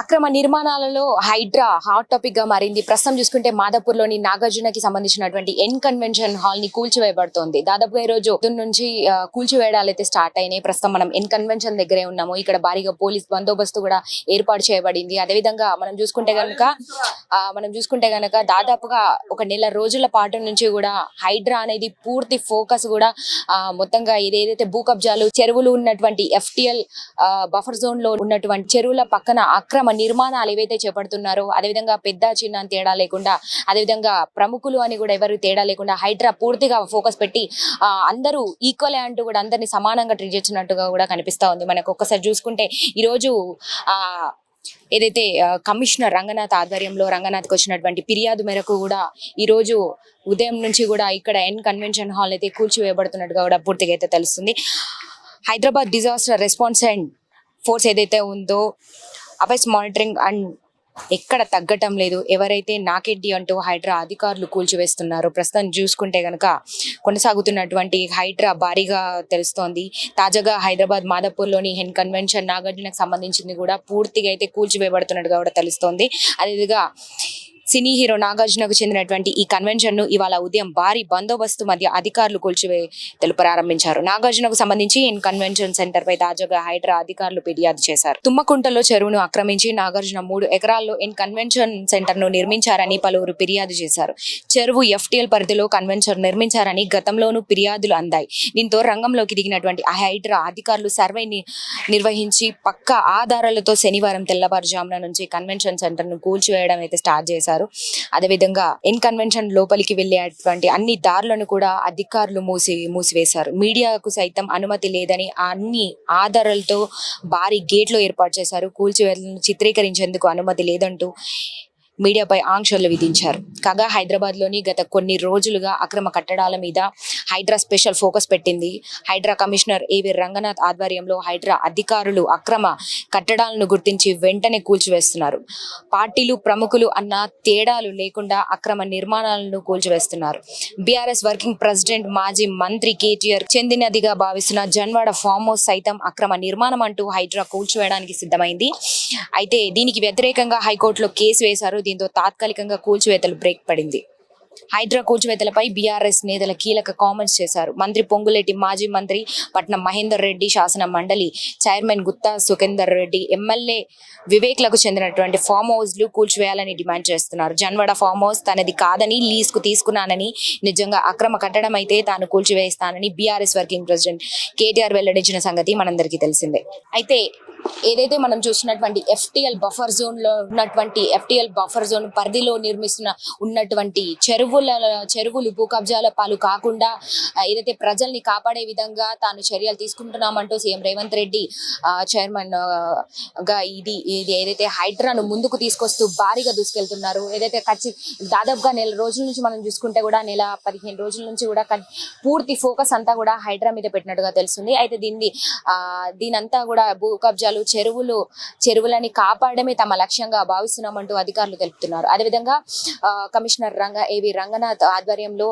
అక్రమ నిర్మాణాలలో హైడ్రా హాట్ టాపిక్గా మారింది. ప్రస్తుతం చూసుకుంటే మాదాపూర్లోని నాగార్జునకి సంబంధించినటువంటి ఎన్ కన్వెన్షన్ హాల్ని కూల్చివేయబడుతోంది. దాదాపుగా ఈ రోజు నుంచి కూల్చివేయడాలు అయితే స్టార్ట్ అయినాయి. ప్రస్తుతం మనం ఎన్ కన్వెన్షన్ దగ్గరే ఉన్నాము. ఇక్కడ భారీగా పోలీస్ బందోబస్తు కూడా ఏర్పాటు చేయబడింది. అదేవిధంగా మనం చూసుకుంటే కనుక మనం చూసుకుంటే కనుక దాదాపుగా ఒక నెల రోజుల పాటు నుంచి కూడా హైడ్రా అనేది పూర్తి ఫోకస్ కూడా మొత్తంగా ఏదైతే భూ కబ్జాలు చెరువులు ఉన్నటువంటి ఎఫ్టిఎల్ బఫర్ జోన్లో ఉన్నటువంటి చెరువుల పక్కన అక్రమ నిర్మాణాలు ఏవైతే చేపడుతున్నారో అదేవిధంగా పెద్ద చిన్న తేడా లేకుండా అదేవిధంగా ప్రముఖులు అని కూడా ఎవరు తేడా లేకుండా హైడ్రా పూర్తిగా ఫోకస్ పెట్టి అందరూ ఈక్వల్ అంటూ కూడా అందరినీ సమానంగా ట్రీట్ చేసినట్టుగా కూడా కనిపిస్తూ ఉంది. మనకు ఒక్కసారి చూసుకుంటే ఈరోజు ఆ ఏదైతే కమిషనర్ రంగనాథ్ ఆధ్వర్యంలో రంగనాథ్కి వచ్చినటువంటి ఫిర్యాదు మేరకు కూడా ఈ రోజు ఉదయం నుంచి కూడా ఇక్కడ ఎన్ కన్వెన్షన్ హాల్ అయితే కూల్చివేయబడుతున్నట్టుగా కూడా పూర్తిగా అయితే తెలుస్తుంది. Hyderabad disaster response and force ఏదైతే ఉందో అఫైర్స్ మానిటరింగ్ అండ్ ఎక్కడ తగ్గటం లేదు. ఎవరైతే నాకెడ్డి అంటూ హైడ్రా అధికారులు కూల్చివేస్తున్నారు ప్రస్తుతం చూసుకుంటే గనక కొనసాగుతున్నటువంటి హైడ్రా భారీగా తెలుస్తోంది. తాజాగా హైదరాబాద్ మాదాపూర్లోని హెన్ కన్వెన్షన్ నాగార్జునకు సంబంధించింది కూడా పూర్తిగా అయితే కూల్చివేయబడుతున్నట్టుగా కూడా తెలుస్తోంది. అదేవిధంగా సినీ హీరో నాగార్జునకు చెందినటువంటి ఈ కన్వెన్షన్ను ఇవాళ ఉదయం భారీ బందోబస్తు మధ్య అధికారులు కూల్చివే తెలుపు ప్రారంభించారు. నాగార్జునకు సంబంధించి ఇన్ కన్వెన్షన్ సెంటర్ పై తాజాగా హైడ్రా అధికారులు ఫిర్యాదు చేశారు. తుమ్మకుంటలో చెరువును ఆక్రమించి నాగార్జున మూడు ఎకరాల్లో ఇన్ కన్వెన్షన్ సెంటర్ను నిర్మించారని పలువురు ఫిర్యాదు చేశారు. చెరువు ఎఫ్టీఎల్ పరిధిలో కన్వెన్షన్ నిర్మించారని గతంలోనూ ఫిర్యాదులు అందాయి. దీంతో రంగంలోకి దిగినటువంటి ఆ హైడ్రా అధికారులు సర్వే ని నిర్వహించి పక్క ఆధారాలతో శనివారం తెల్లవారుజామున నుంచి కన్వెన్షన్ సెంటర్ను కూల్చివేయడం అయితే స్టార్ట్ చేశారు. అదేవిధంగా ఎన్ కన్వెన్షన్ లోపలికి వెళ్ళేటువంటి అన్ని దారులను కూడా అధికారులు మూసి మూసివేశారు. మీడియాకు సైతం అనుమతి లేదని ఆ అన్ని ఆధారాలతో భారీ గేట్లు ఏర్పాటు చేశారు. కూల్చివేతలను చిత్రీకరించేందుకు అనుమతి లేదంటూ మీడియాపై ఆంక్షలు విధించారు. కాగా హైదరాబాద్లోని గత కొన్ని రోజులుగా అక్రమ కట్టడాల మీద హైడ్రా స్పెషల్ ఫోకస్ పెట్టింది. హైడ్రా కమిషనర్ ఏవి రంగనాథ్ ఆధ్వర్యంలో హైడ్రా అధికారులు అక్రమ కట్టడాలను గుర్తించి వెంటనే కూల్చివేస్తున్నారు. పార్టీలు ప్రముఖులు అన్న తేడాలు లేకుండా అక్రమ నిర్మాణాలను కూల్చివేస్తున్నారు. బీఆర్ఎస్ వర్కింగ్ ప్రెసిడెంట్ మాజీ మంత్రి కేటీఆర్ చెందినదిగా భావిస్తున్న జన్వాడ ఫామ్ హౌస్ సైతం అక్రమ నిర్మాణం అంటూ హైడ్రా కూల్చివేయడానికి సిద్ధమైంది. అయితే దీనికి వ్యతిరేకంగా హైకోర్టులో కేసు వేశారు. దీంతో తాత్కాలికంగా కూల్చివేతలు బ్రేక్ పడింది. హైదరా కూల్చివేతలపై బీఆర్ఎస్ నేతల కీలక కామెంట్స్ చేశారు. మంత్రి పొంగులేటి మాజీ మంత్రి పట్నం మహేందర్ రెడ్డి శాసన మండలి చైర్మన్ గుత్తా సుఖేందర్ రెడ్డి ఎమ్మెల్యే వివేక్లకు చెందినటువంటి ఫామ్ హౌస్లు కూల్చివేయాలని డిమాండ్ చేస్తున్నారు. జన్వడ ఫామ్ హౌస్ తనది కాదని లీజ్కు తీసుకున్నానని నిజంగా అక్రమ కట్టడం అయితే తాను కూల్చివేస్తానని బీఆర్ఎస్ వర్కింగ్ ప్రెసిడెంట్ కేటీఆర్ వెల్లడించిన సంగతి మనందరికీ తెలిసిందే. అయితే ఏదైతే మనం చూసినటువంటి ఎఫ్టిఎల్ బఫర్ జోన్లో ఉన్నటువంటి ఎఫ్టిఎల్ బఫర్ జోన్ పరిధిలో నిర్మిస్తున్న ఉన్నటువంటి చెరువుల చెరువులు భూ కబ్జాల పాలు కాకుండా ఏదైతే ప్రజల్ని కాపాడే విధంగా తాను చర్యలు తీసుకుంటున్నామంటూ సీఎం రేవంత్ రెడ్డి ఆ, చైర్మన్గా ఇది ఇది ఏదైతే హైడ్రాను ముందుకు తీసుకొస్తూ భారీగా దూసుకెళ్తున్నారు ఏదైతే ఖచ్చి దాదాపుగా నెల రోజుల నుంచి మనం చూసుకుంటే కూడా నెల పదిహేను రోజుల నుంచి కూడా పూర్తి ఫోకస్ అంతా కూడా హైడ్రా మీద పెట్టినట్టుగా తెలుస్తుంది. అయితే దీన్ని దీనంతా కూడా భూ కబ్జా కబ్జాలు చెరువులు చెరువులని కాపాడమే తమ లక్ష్యంగా భావిస్తున్నామంటూ అధికారులు తెలుపుతున్నారు. అదేవిధంగా ఆ, కమిషనర్ రంగ ఏవి రంగనాథ్ ఆధ్వర్యంలో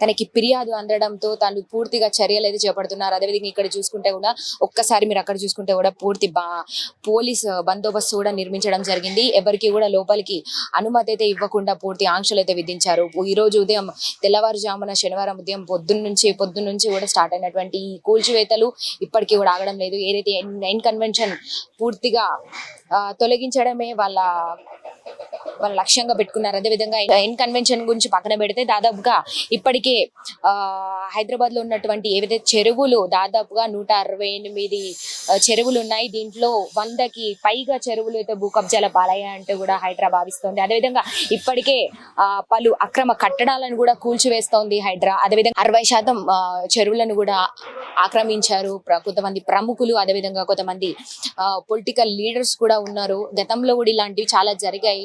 తనకి ఫిర్యాదు అందడంతో తను పూర్తిగా చర్యలు అయితే చేపడుతున్నారు. అదేవిధంగా ఇక్కడ చూసుకుంటే కూడా ఒక్కసారి మీరు అక్కడ చూసుకుంటే కూడా పూర్తి బా పోలీస్ బందోబస్తు కూడా నిర్మించడం జరిగింది. ఎవరికి కూడా లోపలికి అనుమతి అయితే ఇవ్వకుండా పూర్తి ఆంక్షలు అయితే విధించారు. ఈ రోజు ఉదయం తెల్లవారుజామున శనివారం ఉదయం పొద్దున్న నుంచి పొద్దున్న నుంచి కూడా స్టార్ట్ అయినటువంటి ఈ కూల్చివేతలు ఇప్పటికీ కూడా ఆగడం లేదు. ఏదైతే ఎన్ కన్వెన్షన్ పూర్తిగా తొలగించడమే వాళ్ళ వాళ్ళ లక్ష్యంగా పెట్టుకున్నారు. అదేవిధంగా ఎన్ కన్వెన్షన్ గురించి పక్కన పెడితే దాదాపుగా ఇప్పటికే ఆ, హైదరాబాద్లో ఉన్నటువంటి ఏవైతే చెరువులు దాదాపుగా నూట అరవై ఎనిమిది చెరువులు ఉన్నాయి. దీంట్లో వందకి పైగా చెరువులు అయితే భూకబ్జాల కబ్జాల పాలయ్యాయంటూ కూడా హైడ్రా భావిస్తోంది. అదేవిధంగా ఇప్పటికే ఆ, పలు అక్రమ కట్టడాలను కూడా కూల్చివేస్తోంది హైడ్రా. అదేవిధంగా అరవై శాతం ఆ, చెరువులను కూడా ఆక్రమించారు ప్ర- కొంతమంది ప్రముఖులు. అదేవిధంగా కొంతమంది పొలిటికల్ లీడర్స్ కూడా ఉన్నారు. గతంలో కూడా ఇలాంటివి చాలా జరిగాయి.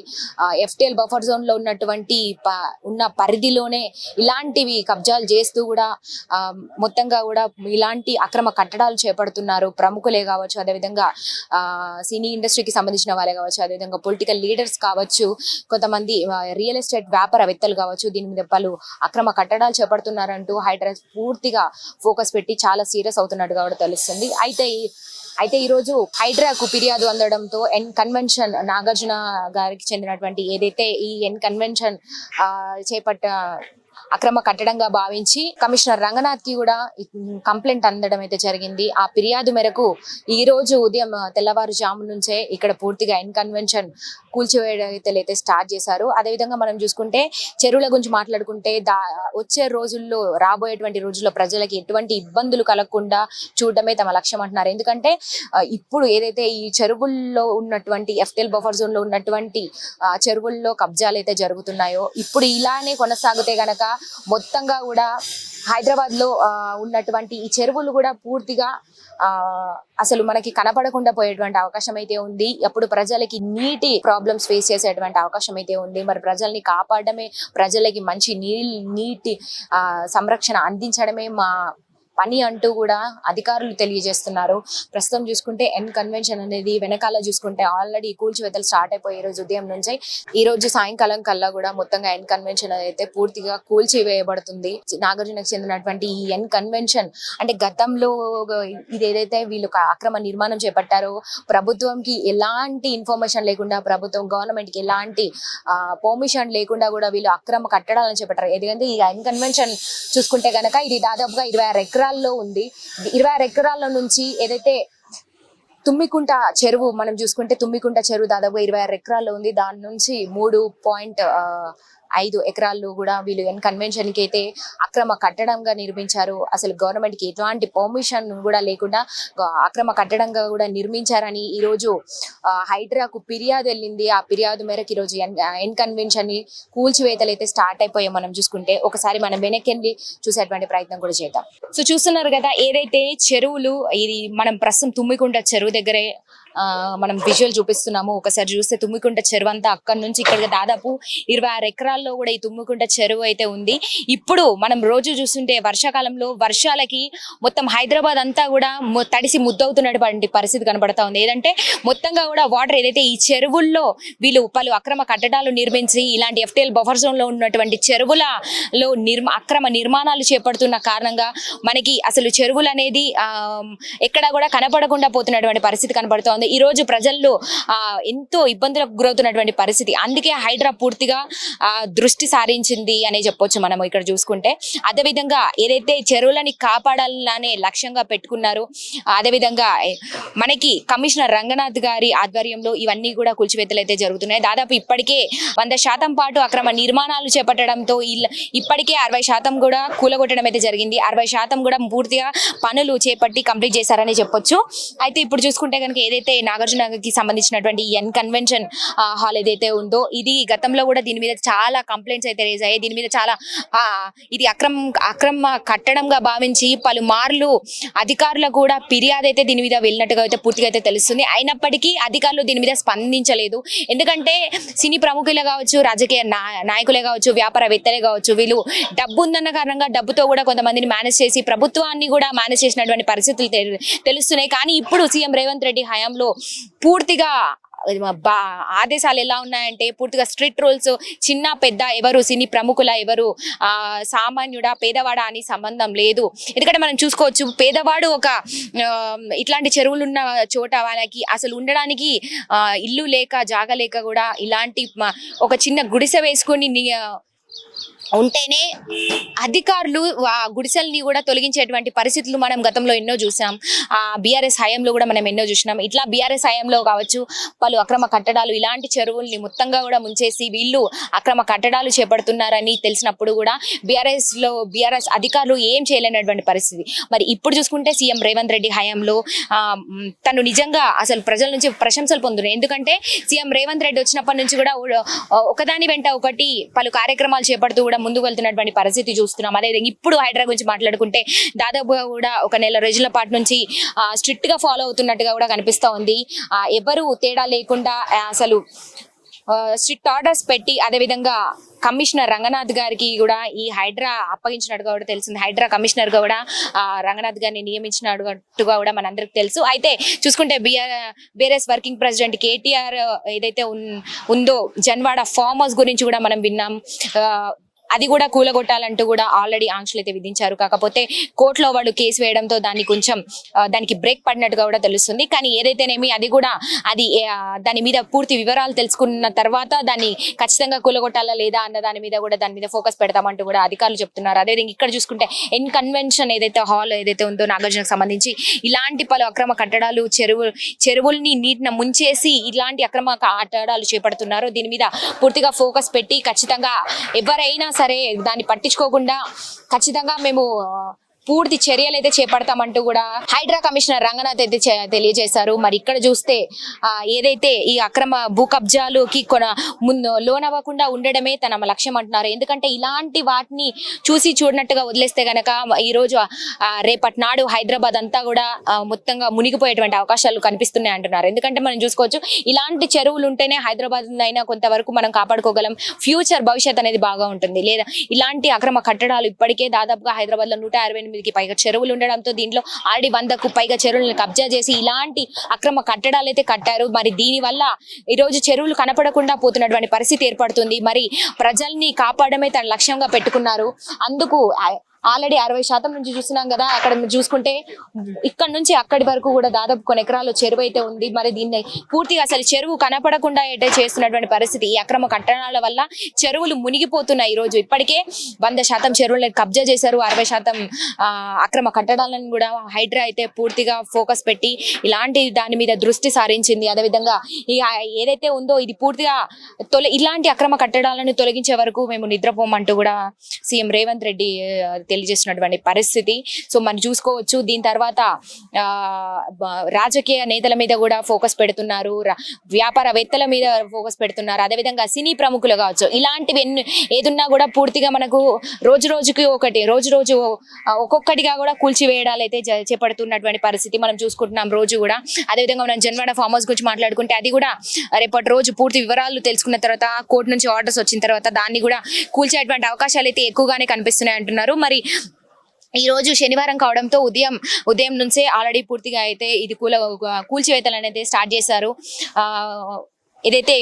ఎఫ్టిఎల్ బఫర్ జోన్లో ఉన్నటువంటి ప- ఉన్న పరిధిలోనే ఇలాంటివి కబ్జాలు చేస్తూ కూడా ఆ, మొత్తంగా కూడా ఇలాంటి అక్రమ కట్టడాలు చేపడుతున్నారు. ప్రముఖులే కావచ్చు అదేవిధంగా ఆ, సినీ ఇండస్ట్రీకి సంబంధించిన వాళ్ళే కావచ్చు అదేవిధంగా పొలిటికల్ లీడర్స్ కావచ్చు కొంతమంది రియల్ ఎస్టేట్ వ్యాపారవేత్తలు కావచ్చు దీని మీద పలు అక్రమ కట్టడాలు చేపడుతున్నారంటూ హైడ్రాస్ పూర్తిగా ఫోకస్ పెట్టి చాలా సీరియస్ అవుతున్నట్టుగా కూడా తెలుస్తుంది. అయితే అయితే ఈ రోజు హైడ్రాకు ఫిర్యాదు అందడంతో ఎన్ కన్వెన్షన్ నాగార్జున గారికి చెందినటువంటి ఏదైతే ఈ ఎన్ కన్వెన్షన్ చేపట్ట అక్రమ కట్టడంగా భావించి కమిషనర్ రంగనాథ్కి కూడా కంప్లైంట్ అందడం అయితే జరిగింది. ఆ ఫిర్యాదు మేరకు ఈ రోజు ఉదయం తెల్లవారుజాము నుంచే ఇక్కడ పూర్తిగా ఎన్ కన్వెన్షన్ కూల్చివేయడం అయితే స్టార్ట్ చేశారు. అదేవిధంగా మనం చూసుకుంటే చెరువుల గురించి మాట్లాడుకుంటే దా వచ్చే రోజుల్లో రాబోయేటువంటి రోజుల్లో ప్రజలకి ఎటువంటి ఇబ్బందులు కలగకుండా చూడడమే తమ లక్ష్యం అంటున్నారు. ఎందుకంటే ఇప్పుడు ఏదైతే ఈ చెరువుల్లో ఉన్నటువంటి ఎఫ్టెల్ బఫర్ జోన్లో ఉన్నటువంటి చెరువుల్లో కబ్జాలు అయితే జరుగుతున్నాయో ఇప్పుడు ఇలానే కొనసాగితే గనక మొత్తంగా కూడా హైదరాబాద్లో ఆ, ఉన్నటువంటి ఈ చెరువులు కూడా పూర్తిగా ఆ అసలు మనకి కనపడకుండా పోయేటువంటి అవకాశం అయితే ఉంది. అప్పుడు ప్రజలకి నీటి ప్రాబ్లమ్స్ ఫేస్ చేసేటువంటి అవకాశం అయితే ఉంది. మరి ప్రజల్ని కాపాడమే ప్రజలకి మంచి నీళ్ళు నీటి ఆ సంరక్షణ అందించడమే మా పని అంటూ కూడా అధికారులు తెలియజేస్తున్నారు. ప్రస్తుతం చూసుకుంటే ఎన్ కన్వెన్షన్ అనేది వెనకాల చూసుకుంటే ఆల్రెడీ కూల్చివేతలు స్టార్ట్ అయిపోయి ఈ రోజు ఉదయం నుంచి ఈ రోజు సాయంకాలం కల్లా కూడా మొత్తంగా ఎన్ కన్వెన్షన్ అయితే పూర్తిగా కూల్చివేయబడుతుంది. నాగార్జునకు చెందినటువంటి ఈ ఎన్ కన్వెన్షన్ అంటే గతంలో ఇది ఏదైతే వీళ్ళు అక్రమ నిర్మాణం చేపట్టారో ప్రభుత్వంకి ఎలాంటి ఇన్ఫర్మేషన్ లేకుండా ప్రభుత్వం గవర్నమెంట్కి ఎలాంటి పర్మిషన్ లేకుండా కూడా వీళ్ళు అక్రమ కట్టడాలను చేపట్టారు. ఎందుకంటే ఈ ఎన్ కన్వెన్షన్ చూసుకుంటే గనక ఇది దాదాపుగా ఇరవై ఆరు ఎకరాల్లో ఉంది. ఇరవై ఆరు ఎకరాల నుంచి ఏదైతే తుమ్మికుంట చెరువు మనం చూసుకుంటే తుమ్మికుంట చెరువు దాదాపు ఇరవై ఆరు ఎకరాల్లో ఉంది. దాని నుంచి మూడు పాయింట్ ఐదు ఎకరాల్లో కూడా వీళ్ళు ఎన్ కన్వెన్షన్కి అయితే అక్రమ కట్టడంగా నిర్మించారు. అసలు గవర్నమెంట్కి పర్మిషన్ కూడా లేకుండా అక్రమ కట్టడంగా కూడా నిర్మించారని ఈ రోజు హైడ్రాకు ఫిర్యాదు వెళ్ళింది. ఆ ఫిర్యాదు మేరకు ఈ రోజు ఎన్ ఎన్ కన్వెన్షన్ని కూల్చివేతలు అయితే స్టార్ట్ అయిపోయాయి మనం చూసుకుంటే. ఒకసారి మనం వెనక్కి వెళ్ళి చూసేటువంటి ప్రయత్నం కూడా చేద్దాం. సో చూస్తున్నారు కదా ఏదైతే చెరువులు ఇది మనం ప్రస్తుతం తుమ్మికుంట చెరువు దగ్గరే మనం విజువల్ చూపిస్తున్నాము. ఒకసారి చూస్తే తుమ్మికుంట చెరువు అంతా అక్కడి నుంచి ఇక్కడ దాదాపు ఇరవై ఆరు ఎకరాల్లో కూడా ఈ తుమ్మికుంట చెరువు అయితే ఉంది. ఇప్పుడు మనం రోజు చూస్తుంటే వర్షాకాలంలో వర్షాలకి మొత్తం హైదరాబాద్ అంతా కూడా తడిసి ముద్దవుతున్నటువంటి పరిస్థితి కనబడతా ఉంది. ఏదంటే మొత్తంగా కూడా వాటర్ ఏదైతే ఈ చెరువుల్లో వీళ్ళు పలు అక్రమ కట్టడాలు నిర్మించి ఇలాంటి ఎఫ్టీఎల్ బఫర్ జోన్లో ఉన్నటువంటి చెరువులలో నిర్మ అక్రమ నిర్మాణాలు చేపడుతున్న కారణంగా మనకి అసలు చెరువులు అనేది ఆ, ఎక్కడ కూడా కనపడకుండా పోతున్నటువంటి పరిస్థితి కనబడుతోంది ఈ రోజు ప్రజల్లో ఆ, ఎంతో ఇబ్బందులకు గురవుతున్నటువంటి పరిస్థితి. అందుకే హైడ్రా పూర్తిగా దృష్టి సారించింది అనే చెప్పొచ్చు మనం ఇక్కడ చూసుకుంటే. అదేవిధంగా ఏదైతే చెరువులని కాపాడాలనే లక్ష్యంగా పెట్టుకున్నారో అదేవిధంగా మనకి కమిషనర్ రంగనాథ్ గారి ఆధ్వర్యంలో ఇవన్నీ కూడా కూల్చివేతలు అయితే జరుగుతున్నాయి. దాదాపు ఇప్పటికే వంద శాతం పాటు అక్రమ నిర్మాణాలు చేపట్టడంతో ఇప్పటికే అరవై శాతం కూడా కూలగొట్టడం అయితే జరిగింది. అరవై శాతం కూడా పూర్తిగా పనులు చేపట్టి కంప్లీట్ చేశారని చెప్పొచ్చు. అయితే ఇప్పుడు చూసుకుంటే కనుక ఏదైతే నాగార్జునకి సంబంధించినటువంటి ఎన్ కన్వెన్షన్ హాల్ ఏదైతే ఉందో ఇది గతంలో కూడా దీని మీద చాలా కంప్లైంట్స్ అయితే రేజ్ అయ్యాయి. దీని మీద చాలా ఆ, ఇది అక్రమ అక్రమ కట్టడంగా భావించి పలుమార్లు అధికారులకు కూడా ఫిర్యాదు అయితే దీని మీద వెళ్ళినట్టుగా అయితే పూర్తిగా అయితే తెలుస్తుంది. అయినప్పటికీ అధికారులు దీని మీద స్పందించలేదు. ఎందుకంటే సినీ ప్రముఖులే కావచ్చు రాజకీయ నాయకులే కావచ్చు వ్యాపారవేత్తలే కావచ్చు వీళ్ళు డబ్బు ఉందన్న కారణంగా డబ్బుతో కూడా కొంతమందిని మేనేజ్ చేసి ప్రభుత్వాన్ని కూడా మేనేజ్ చేసినటువంటి పరిస్థితులు తెలు- తెలుస్తున్నాయి. కానీ ఇప్పుడు సీఎం రేవంత్ రెడ్డి హయాంలో పూర్తిగా బా ఆదేశాలు ఎలా ఉన్నాయంటే పూర్తిగా స్ట్రిక్ట్ రూల్స్ చిన్న పెద్ద ఎవరు సినీ ప్రముఖుల ఎవరు ఆ సామాన్యుడా పేదవాడా అని సంబంధం లేదు. ఎందుకంటే మనం చూసుకోవచ్చు పేదవాడు ఒక ఇట్లాంటి చెరువులు ఉన్న చోట వాళ్ళకి అసలు ఉండడానికి ఆ, ఇల్లు లేక జాగ లేక కూడా ఇలాంటి ఒక చిన్న గుడిసె వేసుకొని ఉంటేనే అధికారులు ఆ గుడిసెల్ని కూడా తొలగించేటువంటి పరిస్థితులు మనం గతంలో ఎన్నో చూసాం. ఆ బీఆర్ఎస్ హయాంలో కూడా మనం ఎన్నో చూసినాం. ఇట్లా బీఆర్ఎస్ హయాంలో కావచ్చు పలు అక్రమ కట్టడాలు ఇలాంటి చెరువుల్ని మొత్తంగా కూడా ముంచేసి వీళ్ళు అక్రమ కట్టడాలు చేపడుతున్నారని తెలిసినప్పుడు కూడా బీఆర్ఎస్లో బీఆర్ఎస్ అధికారులు ఏం చేయలేనటువంటి పరిస్థితి. మరి ఇప్పుడు చూసుకుంటే సీఎం రేవంత్ రెడ్డి హయాంలో ఆ, తను నిజంగా అసలు ప్రజల నుంచి ప్రశంసలు పొందుతున్నాయి ఎందుకంటే సీఎం రేవంత్ రెడ్డి వచ్చినప్పటి నుంచి కూడా ఒకదాని వెంట ఒకటి పలు కార్యక్రమాలు చేపడుతూ కూడా ముందుకు వెళ్తున్నటువంటి పరిస్థితి చూస్తున్నాం. అదేవిధంగా ఇప్పుడు హైడ్రా గురించి మాట్లాడుకుంటే దాదాపుగా కూడా ఒక నెల రోజుల పాటు నుంచి స్ట్రిక్ట్గా ఫాలో అవుతున్నట్టుగా కూడా కనిపిస్తూ ఉంది. ఆ, ఎవరు తేడా లేకుండా అసలు స్ట్రిక్ట్ ఆర్డర్స్ పెట్టి అదేవిధంగా కమిషనర్ రంగనాథ్ గారికి కూడా ఈ హైడ్రా అప్పగించినట్టుగా కూడా తెలిసింది. హైడ్రా కమిషనర్గా కూడా ఆ, రంగనాథ్ గారిని నియమించినట్టుగా కూడా మనందరికి తెలుసు. అయితే చూసుకుంటే BR BRS working president KTR ఏదైతే ఉందో జన్వాడ ఫార్మ్ హౌస్ గురించి కూడా మనం విన్నాం. ఆ, అది కూడా కూలగొట్టాలంటూ కూడా ఆల్రెడీ ఆంక్షలు అయితే విధించారు. కాకపోతే కోర్టులో వాళ్ళు కేసు వేయడంతో దాన్ని కొంచెం దానికి బ్రేక్ పడినట్టుగా కూడా తెలుస్తుంది. కానీ ఏదైతేనేమి అది కూడా అది దాని మీద పూర్తి వివరాలు తెలుసుకున్న తర్వాత దాన్ని ఖచ్చితంగా కూలగొట్టాలా లేదా అన్న దాని మీద కూడా దాని మీద ఫోకస్ పెడతామంటూ కూడా అధికారులు చెప్తున్నారు. అదేవిధంగా ఇక్కడ చూసుకుంటే ఎన్ కన్వెన్షన్ ఏదైతే హాల్ ఏదైతే ఉందో నాగార్జునకు సంబంధించి ఇలాంటి పలు అక్రమ కట్టడాలు చెరువు చెరువుల్ని నీటిన ముంచేసి ఇలాంటి అక్రమ కట్టడాలు చేపడుతున్నారు. దీని మీద పూర్తిగా ఫోకస్ పెట్టి ఖచ్చితంగా ఎవరైనా సరే దాన్ని పట్టించుకోకుండా ఖచ్చితంగా మేము పూర్తి చర్యలు అయితే చేపడతామంటూ కూడా హైడ్రా కమిషనర్ రంగనాథ్ అయితే తెలియజేశారు. మరి ఇక్కడ చూస్తే ఆ, ఏదైతే ఈ అక్రమ భూ కబ్జాలుకి కొన ముందు లోనవ్వకుండా ఉండడమే తన లక్ష్యం అంటున్నారు. ఎందుకంటే ఇలాంటి వాటిని చూసి చూడనట్టుగా వదిలేస్తే గనక ఈ రోజు ఆ, రేపటి నాడు హైదరాబాద్ అంతా కూడా మొత్తంగా మునిగిపోయేటువంటి అవకాశాలు కనిపిస్తున్నాయి అంటున్నారు. ఎందుకంటే మనం చూసుకోవచ్చు ఇలాంటి చెరువులు ఉంటేనే హైదరాబాద్ అయినా కొంతవరకు మనం కాపాడుకోగలం. ఫ్యూచర్ భవిష్యత్ అనేది బాగా ఉంటుంది. లేదా ఇలాంటి అక్రమ కట్టడాలు ఇప్పటికే దాదాపుగా హైదరాబాద్లో నూట అరవై ఎనిమిదికి పైగా చెరువులు ఉండడంతో దీంట్లో ఆల్రెడీ వందకు పైగా చెరువులను కబ్జా చేసి ఇలాంటి అక్రమ కట్టడాలు అయితే కట్టారు. మరి దీని వల్ల ఈ రోజు చెరువులు కనపడకుండా పోతున్నటువంటి పరిస్థితి ఏర్పడుతుంది. మరి ప్రజల్ని కాపాడమే తన లక్ష్యంగా పెట్టుకున్నారు. అందుకు ఆల్రెడీ అరవై శాతం నుంచి చూస్తున్నాం కదా అక్కడ చూసుకుంటే ఇక్కడ నుంచి అక్కడి వరకు కూడా దాదాపు కొన్ని ఎకరాలు చెరువు అయితే ఉంది. మరి దీన్ని పూర్తిగా అసలు చెరువు కనపడకుండా అయితే చేస్తున్నటువంటి పరిస్థితి ఈ అక్రమ కట్టడాల వల్ల చెరువులు మునిగిపోతున్నాయి ఈ రోజు. ఇప్పటికే వంద శాతం చెరువులను కబ్జా చేశారు. అరవై శాతం ఆ, అక్రమ కట్టడాలను కూడా హైడ్రా అయితే పూర్తిగా ఫోకస్ పెట్టి ఇలాంటి దాని మీద దృష్టి సారించింది. అదేవిధంగా ఈ ఏదైతే ఉందో ఇది పూర్తిగా తొలి ఇలాంటి అక్రమ కట్టడాలను తొలగించే వరకు మేము నిద్రపోమంటూ కూడా సీఎం రేవంత్ రెడ్డి తెలియజేసినటువంటి పరిస్థితి. సో మనం చూసుకోవచ్చు దీని తర్వాత ఆ, రాజకీయ నేతల మీద కూడా ఫోకస్ పెడుతున్నారు. వ్యాపారవేత్తల మీద ఫోకస్ పెడుతున్నారు. అదేవిధంగా సినీ ప్రముఖులు కావచ్చు. ఇలాంటివి ఎన్ని ఏదున్నా కూడా పూర్తిగా మనకు రోజు రోజుకి ఒకటి రోజు రోజు ఒక్కొక్కటిగా కూడా కూల్చివేయడాలు అయితే చేపడుతున్నటువంటి పరిస్థితి మనం చూసుకుంటున్నాం రోజు కూడా. అదేవిధంగా మనం జన్వాడ ఫామ్ హౌస్ గురించి మాట్లాడుకుంటే అది కూడా రేపటి రోజు పూర్తి వివరాలు తెలుసుకున్న తర్వాత కోర్టు నుంచి ఆర్డర్స్ వచ్చిన తర్వాత దాన్ని కూడా కూల్చేటువంటి అవకాశాలు అయితే ఎక్కువగానే కనిపిస్తున్నాయి అంటున్నారు మరి ఈ రోజు శనివారం కావడంతో ఉదయం ఉదయం నుంచే ఆల్రెడీ పూర్తిగా అయితే ఇది కూల కూల్చివేతలు అనేది స్టార్ట్ చేశారు. ఆ ఏదైతే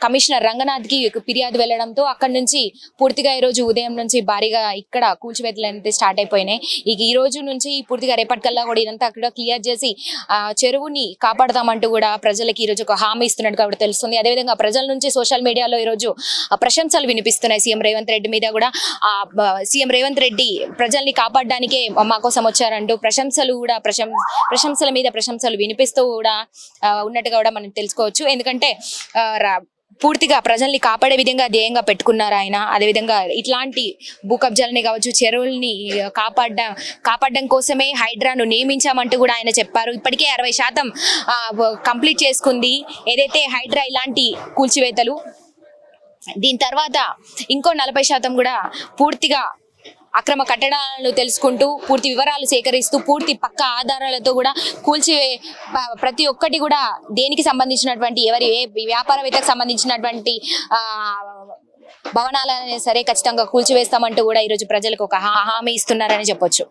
కమిషనర్ రంగనాథ్కి ఫిర్యాదు వెళ్ళడంతో అక్కడ నుంచి పూర్తిగా ఈ రోజు ఉదయం నుంచి భారీగా ఇక్కడ కూల్చివేతలు అనేది స్టార్ట్ అయిపోయినాయి. ఇక ఈ రోజు నుంచి పూర్తిగా రేపటికల్లా కూడా ఇదంతా అక్కడ క్లియర్ చేసి ఆ చెరువుని కాపాడతామంటూ కూడా ప్రజలకి ఈ రోజు ఒక హామీ ఇస్తున్నట్టు కాబట్టి తెలుస్తుంది. అదేవిధంగా ప్రజల నుంచి సోషల్ మీడియాలో ఈ రోజు ఆ ప్రశంసలు వినిపిస్తున్నాయి సీఎం రేవంత్ రెడ్డి మీద కూడా. ఆ సీఎం రేవంత్ రెడ్డి ప్రజల్ని కాపాడడానికే మా కోసం వచ్చారంటూ ప్రశంసలు కూడా ప్రశం ప్రశంసల మీద ప్రశంసలు వినిపిస్తూ కూడా ఉన్నట్టుగా కూడా మనం తెలుసుకోవచ్చు. ఎందుకంటే ఆ, రా- పూర్తిగా ప్రజల్ని కాపాడే విధంగా ధ్యేయంగా పెట్టుకున్నారు ఆయన. అదేవిధంగా ఇట్లాంటి భూ కబ్జాలని కావచ్చు చెరువుల్ని కాపాడడం కాపాడడం కోసమే హైడ్రాను నియమించామంటూ కూడా ఆయన చెప్పారు. ఇప్పటికే అరవై శాతం కంప్లీట్ చేసుకుంది. ఏదైతే హైడ్రా ఇలాంటి కూల్చివేతలు దీని తర్వాత ఇంకో నలభై శాతం కూడా పూర్తిగా అక్రమ కట్టడాలను తెలుసుకుంటూ పూర్తి వివరాలు సేకరిస్తూ పూర్తి పక్క ఆధారాలతో కూడా కూల్చి ప్రతి ఒక్కటి కూడా దేనికి సంబంధించినటువంటి ఎవరి ఏ వ్యాపారవేత్తకు సంబంధించినటువంటి ఆ భవనాలనే సరే ఖచ్చితంగా కూల్చివేస్తామంటూ కూడా ఈరోజు ప్రజలకు ఒక హా- హామీ ఇస్తున్నారని చెప్పొచ్చు.